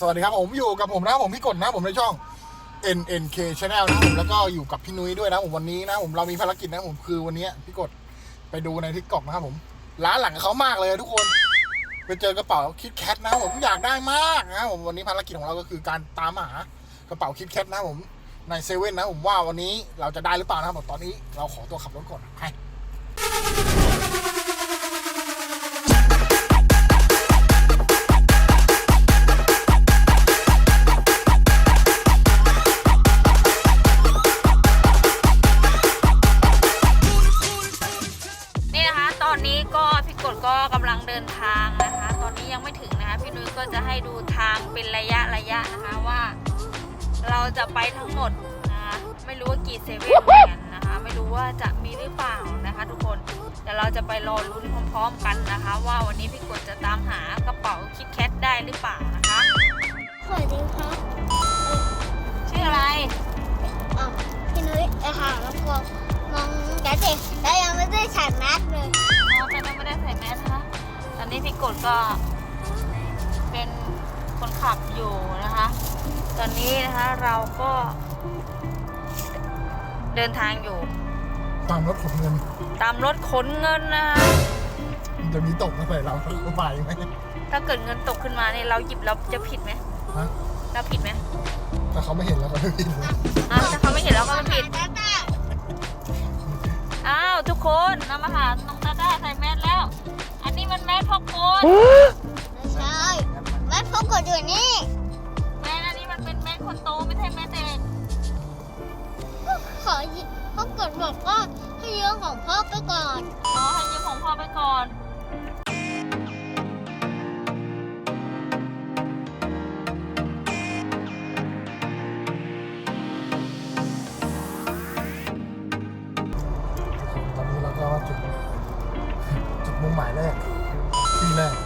สวัสดีครับผมอยู่กับผมนะผมพี่กดนะผมในช่อง NNK Channel นะผมแล้วก็อยู่กับพี่นุ้ยด้วยนะผมวันนี้นะผมเรามีภารกิจนะผมคือวันนี้พี่กดไปดูในทิกตอกนะครับผมร้านหลังเขามากเลยทุกคนไปเจอกระเป๋าคิดแคทนะผมอยากได้มากนะผมวันนี้ภารกิจของเราก็คือการตามหากระเป๋าคิดแคทนะผมในเซเว่นนะผมว่าวันนี้เราจะได้หรือเปล่านะครับผมตอนนี้เราขอตัวขับรถก่อนไป นะคะว่า เราจะไปทั้งหมดนะคะไม่รู้ว่ากี่เซเว่นเหมือนกันนะคะ ไม่รู้ว่าจะมีหรือเปล่านะคะ ทุกคนเดี๋ยวเราจะไปรอลุ้นพร้อมๆกันนะคะ ว่าวันนี้พี่กดจะตามหากระเป๋าคิดแคทได้หรือเปล่านะคะสวัสดีครับชื่ออะไรอ๋อพี่นุ้ยอาหารแล้วก็มองกระเด็กแล้วยังไม่ได้ใส่แมสเลยอ๋อตอนนี้ไม่ได้ใส่แมสนะคะตอนนี้พี่กดก็เป็น คนขับอยู่นะคะ ตอนนี้นะคะเราก็เดินทางอยู่ ตามรถขนเงิน ตามรถขนเงินนะคะมันจะมีตกมาใส่เราเข้าไปไหมถ้าเกิดเงินตกขึ้นมาเนี่ยเราหยิบเราจะผิดไหมฮะเราผิดไหมถ้าเขาไม่เห็นเราก็ไม่ผิดเลยอะถ้าเขาไม่เห็นเราก็ไม่ผิดตาตาอ้าวทุกคนนำอาหารน้องตาต้าใส่แมสแล้ว อันนี้มันแมสพกโก อยู่นี่แมสอันนี้มันเป็นแมสคนโตไม่ใช่แมสเด็กขอหยิบพกกดบอกว่าให้ยืมของพ่อไปก่อน อ๋อให้ยืมของพ่อไปก่อนตอนนี้เราก็มาถึงจุดมุ่งหมายแรกที่แรก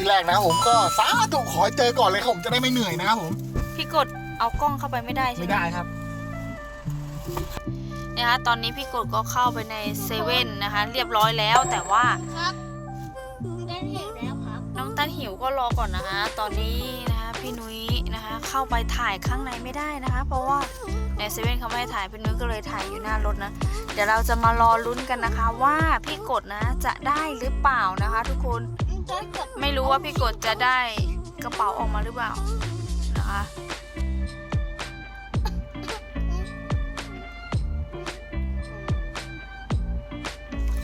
ที่แรกนะครับผมก็สาธุขอให้เจอก่อนเลยครับผมจะได้ไม่เหนื่อยนะครับผม พี่กดเอากล้องเข้าไปไม่ได้ใช่ไหมไม่ได้ครับ นะคะตอนนี้พี่กดก็เข้าไปในเซเว่นนะคะ เรียบร้อยแล้วแต่ว่าครับได้เห็นแล้วครับน้องตันหิวก็รอก่อนนะคะตอนนี้นะคะพี่นุ้ยนะคะ เข้าไปถ่ายข้างในไม่ได้นะคะ เพราะว่าในเซเว่นเขาไม่ให้ถ่ายพี่นุ้ยก็เลยถ่ายอยู่หน้ารถนะ เดี๋ยวเราจะมารอลุ้นกันนะคะว่าพี่กดนะจะได้หรือเปล่านะคะ ทุกคน ไม่รู้ว่าพี่กดจะได้กระเป๋าออกมาหรือเปล่านะคะ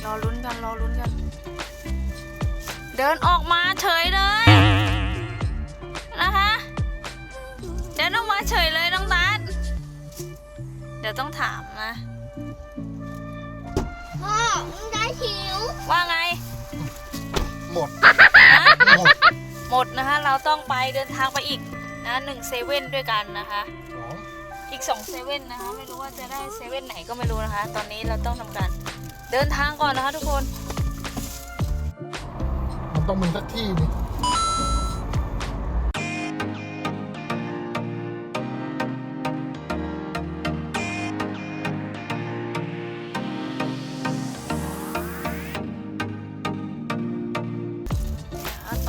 รอลุ้นกันรอลุ้นกัน เดินออกมาเฉยเลยนะคะเดินออกมาเฉยเลยน้องตัดเดี๋ยวต้องถามนะพ่อได้หิว เดินทางไปอีกนะหนึ่งเซเว่นด้วยกันนะคะสองอีกสองเซเว่นนะคะ ไม่รู้ว่าจะได้เซเว่นไหนก็ไม่รู้นะคะ ตอนนี้เราต้องทำการเดินทางก่อนนะคะทุกคน มันต้องมีสักที่นี่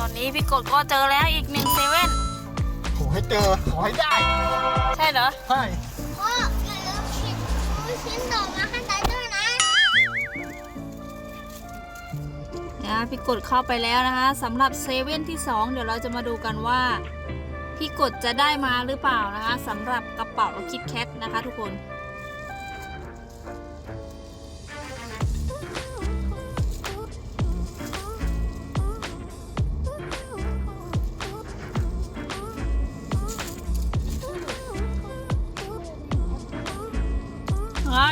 อนนี้พี่กดก็เจอแล้วอีกหนึ่งเซเว่นขอให้เจอ ขอให้ได้ ใช่เหรอ ใช่ พ่ออย่าลืมชิ้นลูกชิ้นต่อมาให้ได้ด้วยนะนะพี่กดเข้าไปแล้วนะคะสำหรับเซเว่นที่ 2 เดี๋ยวเราจะมาดูกันว่า พี่กดจะได้มาหรือเปล่านะคะสำหรับกระเป๋าคิดแคทนะคะทุกคน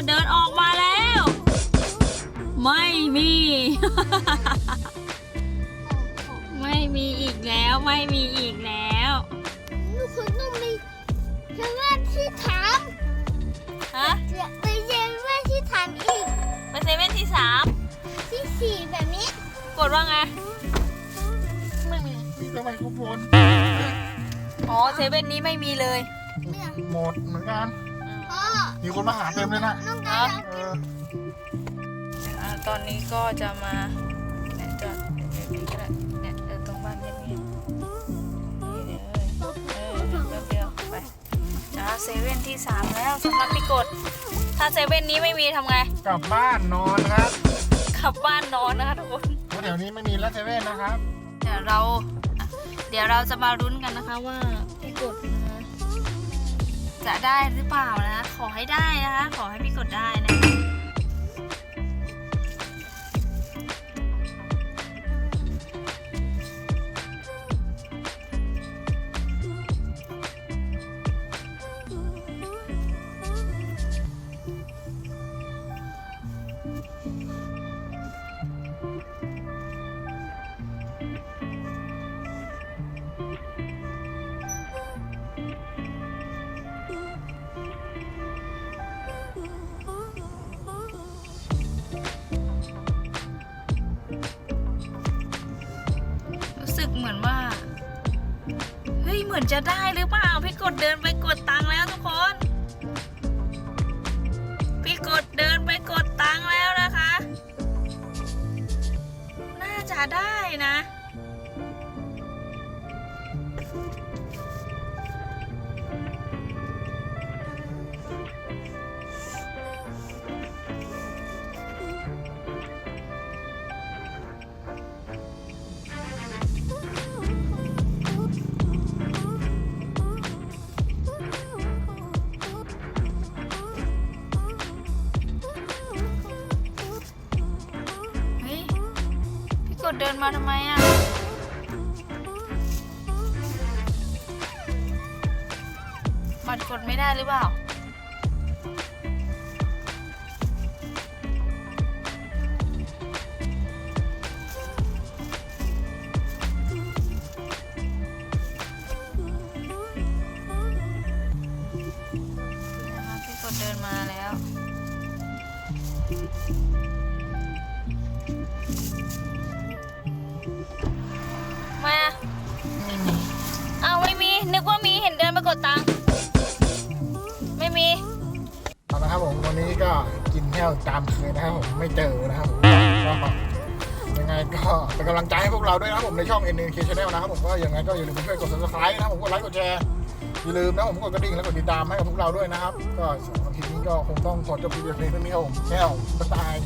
เดินออกมาแล้ว ไม่มี ไม่มีอีกแล้วไม่มีอีกแล้วลูกคุณต้องมีเซเว่นที่ถามฮะไปเซเว่นที่ถามอีกไปเซเว่นที่สามที่สี่แบบนี้ กดว่าไงไม่มีมีแต่ไมโครโฟนอ๋อเซเว่นนี้ไม่มีเลยเนี่ยหมดเหมือนกัน พ่อมีคนมาหาเต็มเลยนะน้องการเอออ่าตอนนี้ก็จะมาเนี่ยจอดเดี๋ยวนี้ก็ได้เนี่ยเดินตรงบ้านเงียบๆนี่เลยเออแป๊บเดียวไปจ้าเซเว่นที่สามแล้วสำหรับพี่กด ถ้าเซเว่นนี้ไม่มีทำไง กลับบ้านนอนครับขับบ้านนอนนะคะทุกคนเพราะแถวนี้ไม่มีแล้วเซเว่นนะครับ เดี๋ยวเราอะเดี๋ยวเราจะมาลุ้นกันนะคะว่าพี่กดนะคะ จะได้หรือเปล่านะ ขอให้ได้นะคะ ขอให้พี่กดได้นะ มือนว่า เฮ้ย เหมือนจะได้หรือเปล่า พี่กดเดินไปกดตังค์แล้วทุกคน พี่กดเดินไปกดตังค์แล้วนะคะ น่าจะได้นะ เดินมาทำไมอะ บัตรกดไม่ได้หรือเปล่า นึกว่ามีเห็นเดินไปกดตังค์ไม่มีเอาละครับผมวันนี้ก็กินแห้วตามเคยนะครับผมไม่เจอนะครับผมก็ยังไงก็เป็นกำลังใจให้พวกเราด้วยนะครับผมในช่อง NNK Channel นะครับผมก็ยังไงก็อย่าลืมช่วยกด subscribe นะครับผมกดไลค์กดแชร์อย่าลืมนะผมกดกระดิ่งและกดติดตามให้กับพวกเราด้วยนะครับ ก็สำหรับคลิปนี้ก็คงต้องขอจบคลิปเพียงเท่านี้ครับผมแก้วบ๊ายบาย